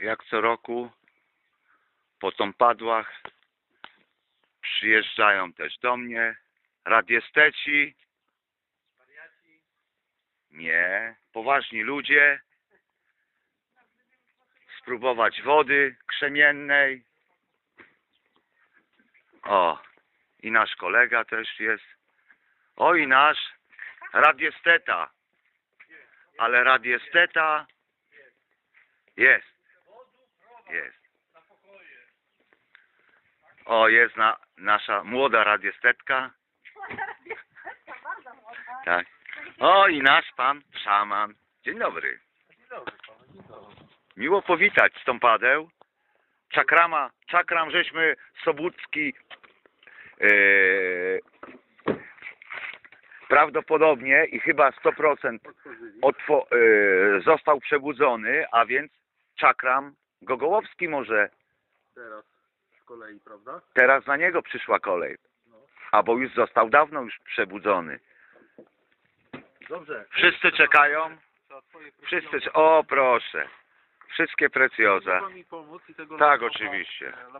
jak co roku po Tompadłach przyjeżdżają też do mnie radiesteci. Nie, poważni ludzie. Spróbować wody krzemiennej. O, i nasz kolega też jest. O, i nasz radiesteta. Ale radiesteta jest. Jest. O, jest na, nasza młoda radiestetka. Tak. O, i nasz pan szaman. Dzień dobry. Miło powitać stąpadeł. Czakrama, czakram żeśmy Sobucki yy, prawdopodobnie i chyba 100% otwo, yy, został przebudzony, a więc czakram Gogołowski może Teraz z kolei, prawda? teraz na niego przyszła kolej. Albo już został dawno już przebudzony. Dobrze. Wszyscy czekają. Wszyscy, o proszę. Wszystkie precjoza. Mogła mi pomóc i tego Tak, laptopa- oczywiście. e,